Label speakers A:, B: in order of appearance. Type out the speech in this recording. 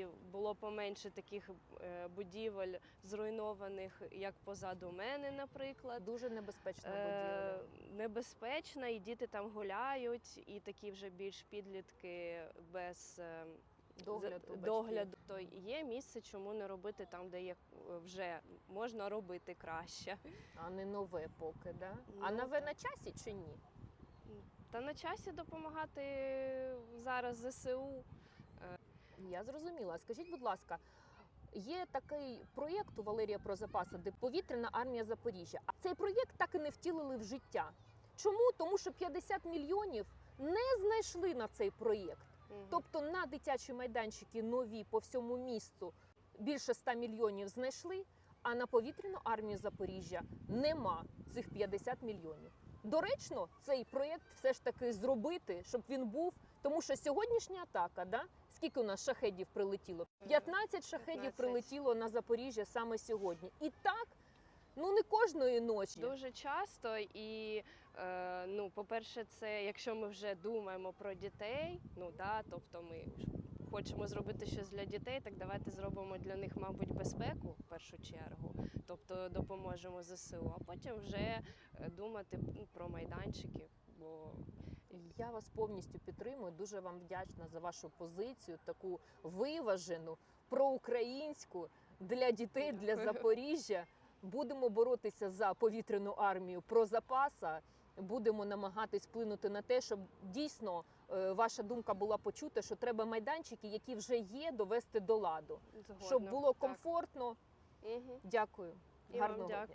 A: і було поменше таких е, будівель зруйнованих, як позаду мене, наприклад.
B: Дуже небезпечна
A: Е,
B: будівля.
A: небезпечна, і діти там гуляють, і такі вже більш підлітки без е,
B: Догляду,
A: догляду. То є місце, чому не робити там, де є е, вже можна робити краще.
B: А не нове поки, да? а
A: Ну,
B: нове
A: так.
B: на часі чи ні?
A: Та на часі допомагати зараз ЗСУ.
B: Я зрозуміла. Скажіть, будь ласка, є такий проєкт у Валерія Прозапаса, де повітряна армія Запоріжжя. А цей проєкт так і не втілили в життя. Чому? Тому що 50 мільйонів не знайшли на цей проєкт. Тобто на дитячі майданчики нові по всьому місту більше 100 мільйонів знайшли, а на повітряну армію Запоріжжя нема цих 50 мільйонів. Доречно цей проєкт все ж таки зробити, щоб він був. Тому що сьогоднішня атака, да? Скільки у нас шахедів прилетіло? 15 шахедів
A: 15.
B: прилетіло на Запоріжжя саме сьогодні. І так, ну не кожної ночі.
A: Дуже часто і е, ну, по-перше, це якщо ми вже думаємо про дітей, ну да, тобто ми хочемо зробити щось для дітей, так давайте зробимо для них, мабуть, безпеку в першу чергу, тобто допоможемо ЗСУ, а потім вже е, думати ну, про майданчики. Бо
B: Я вас повністю підтримую. Дуже вам вдячна за вашу позицію, таку виважену, проукраїнську для дітей, для Запоріжжя. Будемо боротися за повітряну армію про запаса. Будемо намагатись вплинути на те, щоб дійсно е, ваша думка була почута, що треба майданчики, які вже є, довести до ладу,
A: згодна.
B: щоб було комфортно.
A: Мгм.
B: Дякую.
A: І
B: Гарного дня.
A: дякую.